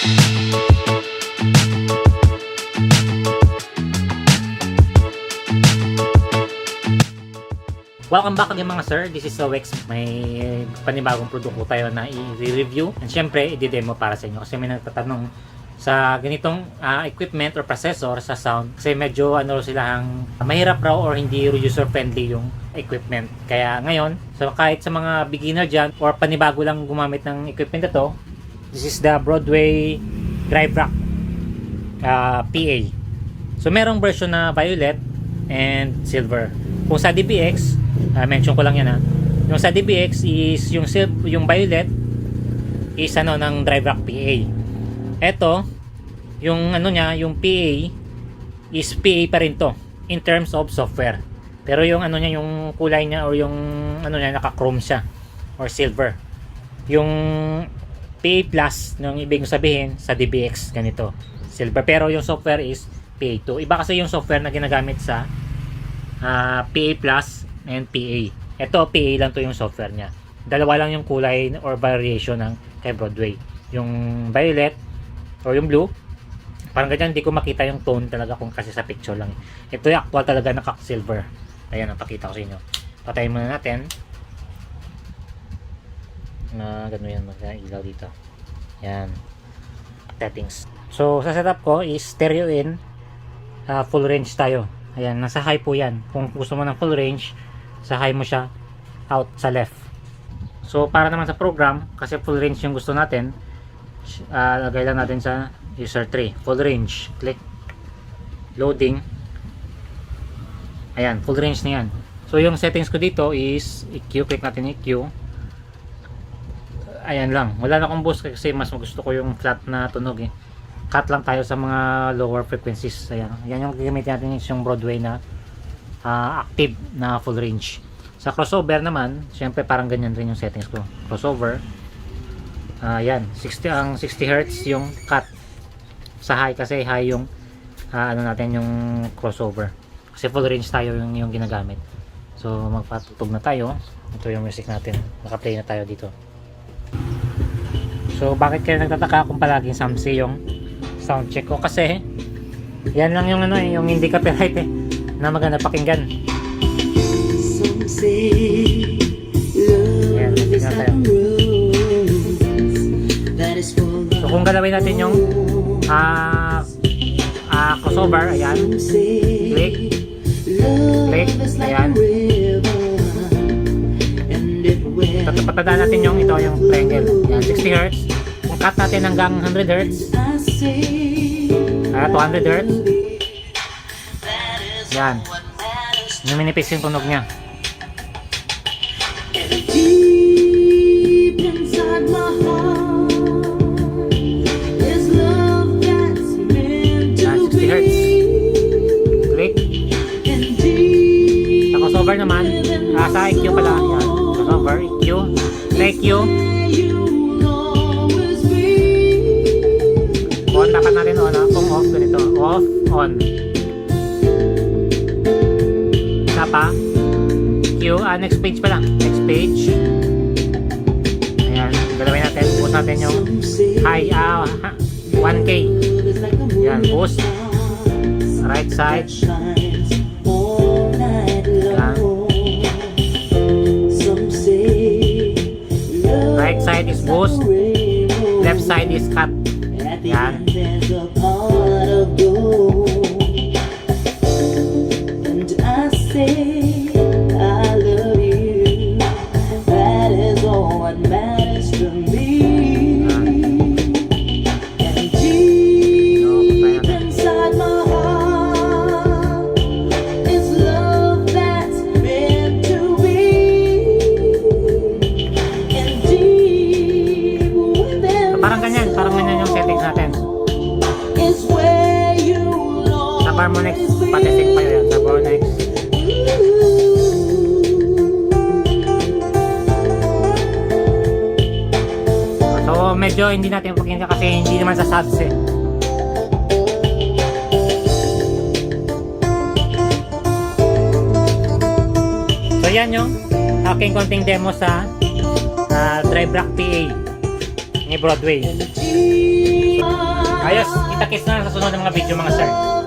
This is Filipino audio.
Welcome back again mga sir. This is Sowex. May panibagong produkto tayo na i-review. And syempre, i-demo para sa inyo. Kasi may nagtatanong sa ganitong ah, equipment or processor sa sound. Kasi medyo ano silang mahirap raw or hindi user friendly yung equipment. Kaya ngayon, so kahit sa mga beginner dyan or panibago lang gumamit ng equipment na this is the Broadway Drive Rack ah, PA. So merong version na violet and silver. Kung sa DBX, ah, mention ko lang yan ha. Yung sa DBX is yung sil- yung violet is ano ng drive rack PA. Ito, yung ano niya, yung PA is PA pa rin to in terms of software. Pero yung ano niya, yung kulay niya or yung ano niya naka-chrome siya or silver. Yung PA Plus, nung ibig sabihin sa DBX ganito, silver. Pero yung software is PA2. Iba kasi yung software na ginagamit sa ah, PA Plus and PA. Ito, PA lang to yung software niya. Dalawa lang yung kulay or variation ng kay Broadway. Yung violet or yung blue. Parang ganyan, hindi ko makita yung tone talaga kung kasi sa picture lang. Ito yung actual talaga na silver. Ayan, ang pakita ko sa inyo. Patayin muna natin. Na gano'n yan, mag-ilaw dito. Yan. Settings. So, sa setup ko is stereo in. ah, full range tayo. Ayan, nasa high po yan. Kung gusto mo ng full range, sa high mo siya out sa left. So, para naman sa program, kasi full range yung gusto natin, uh, lagay lang natin sa user 3. Full range. Click. Loading. Ayan, full range na yan. So, yung settings ko dito is EQ. Click natin EQ. Ayan lang. Wala na akong boost kasi mas gusto ko yung flat na tunog eh cut lang tayo sa mga lower frequencies. Ayan. Yan yung gagamitin natin yung Broadway na ah, active na full range. Sa crossover naman, syempre parang ganyan rin yung settings ko. Crossover. Ayan. 60 ang 60 Hz yung cut sa high kasi high yung ah, ano natin yung crossover. Kasi full range tayo yung, yung ginagamit. So magpatutog na tayo. Ito yung music natin. Naka-play na tayo dito. So bakit kayo nagtataka kung palaging Samsi yung sound check ko kasi yan lang yung ano eh, yung hindi copyright eh na maganda pakinggan. Is tingnan tayo. So kung galawin natin yung ah ah crossover, ayan, click, click, ayan. patandaan natin yung ito yung triangle. Ayan, 60 Hz. Cut natin hanggang 100 Hz, ah 200 Hz, Yan. matters yung tunog niya. Deep inside my heart is love that's meant Yan, to 60 Hz. be. Click. And deep Sa crossover naman, ah, sa EQ pala, yan, crossover, EQ, EQ, dapat natin on, ah, kung off, ganito, off, on. Isa pa, Q, ah, next page pala, next page. Ayan, galawin natin, boost natin yung high, ah, ha- 1K. love is like a Yan, moon boost, right side, love right side is boost, left side is cut. At the Yan. end there's Sa Harmonix, patisig pa yun, sa Harmonix. So, medyo hindi natin pakinggan kasi hindi naman sa subs eh. So, yan yung aking konting demo sa ah, Drive Rack PA ni Broadway. Ayos, kita-kits na sa sunod ng mga video mga sir.